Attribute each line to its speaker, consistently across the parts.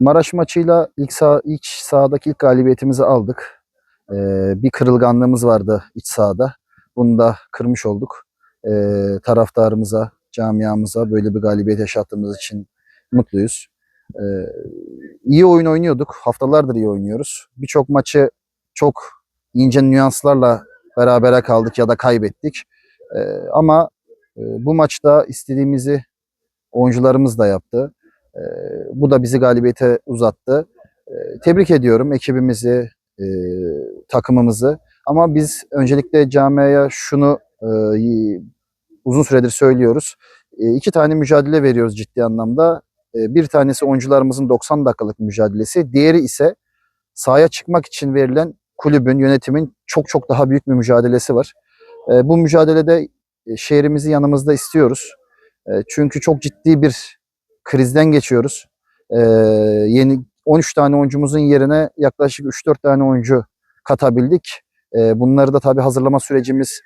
Speaker 1: Maraş maçıyla ilk sağ, ilk sahadaki ilk galibiyetimizi aldık. Ee, bir kırılganlığımız vardı iç sahada. Bunu da kırmış olduk. Ee, taraftarımıza, camiamıza böyle bir galibiyet yaşattığımız için mutluyuz. Ee, iyi oyun oynuyorduk. Haftalardır iyi oynuyoruz. Birçok maçı çok ince nüanslarla berabere kaldık ya da kaybettik. Ee, ama e, bu maçta istediğimizi oyuncularımız da yaptı. Ee, bu da bizi galibiyete uzattı. Ee, tebrik ediyorum ekibimizi, e, takımımızı. Ama biz öncelikle camiaya şunu e, uzun süredir söylüyoruz. E, iki tane mücadele veriyoruz ciddi anlamda. E, bir tanesi oyuncularımızın 90 dakikalık mücadelesi. Diğeri ise sahaya çıkmak için verilen kulübün, yönetimin çok çok daha büyük bir mücadelesi var. E, bu mücadelede e, şehrimizi yanımızda istiyoruz. E, çünkü çok ciddi bir krizden geçiyoruz. E, yeni 13 tane oyuncumuzun yerine yaklaşık 3-4 tane oyuncu katabildik. E, bunları da tabii hazırlama sürecimiz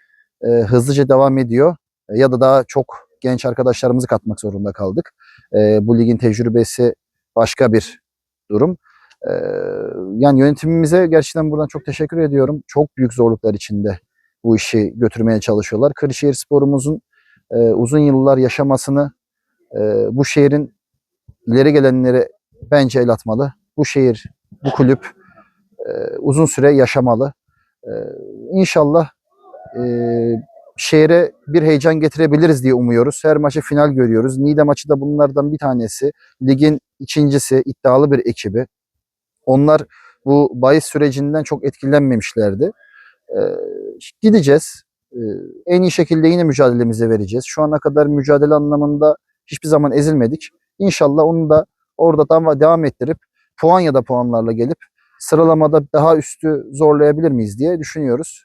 Speaker 1: e, hızlıca devam ediyor. E, ya da daha çok genç arkadaşlarımızı katmak zorunda kaldık. E, bu ligin tecrübesi başka bir durum. E, yani yönetimimize gerçekten buradan çok teşekkür ediyorum. Çok büyük zorluklar içinde bu işi götürmeye çalışıyorlar. Kırşehir sporumuzun e, uzun yıllar yaşamasını e, bu şehrin ileri gelenleri bence el atmalı. Bu şehir, bu kulüp e, uzun süre yaşamalı. E, inşallah e, şehre bir heyecan getirebiliriz diye umuyoruz. Her maçı final görüyoruz. Niğde maçı da bunlardan bir tanesi. Ligin ikincisi, iddialı bir ekibi. Onlar bu bahis sürecinden çok etkilenmemişlerdi. E, gideceğiz. E, en iyi şekilde yine mücadelemizi vereceğiz. Şu ana kadar mücadele anlamında hiçbir zaman ezilmedik. İnşallah onu da orada devam, ettirip puan ya da puanlarla gelip sıralamada daha üstü zorlayabilir miyiz diye düşünüyoruz.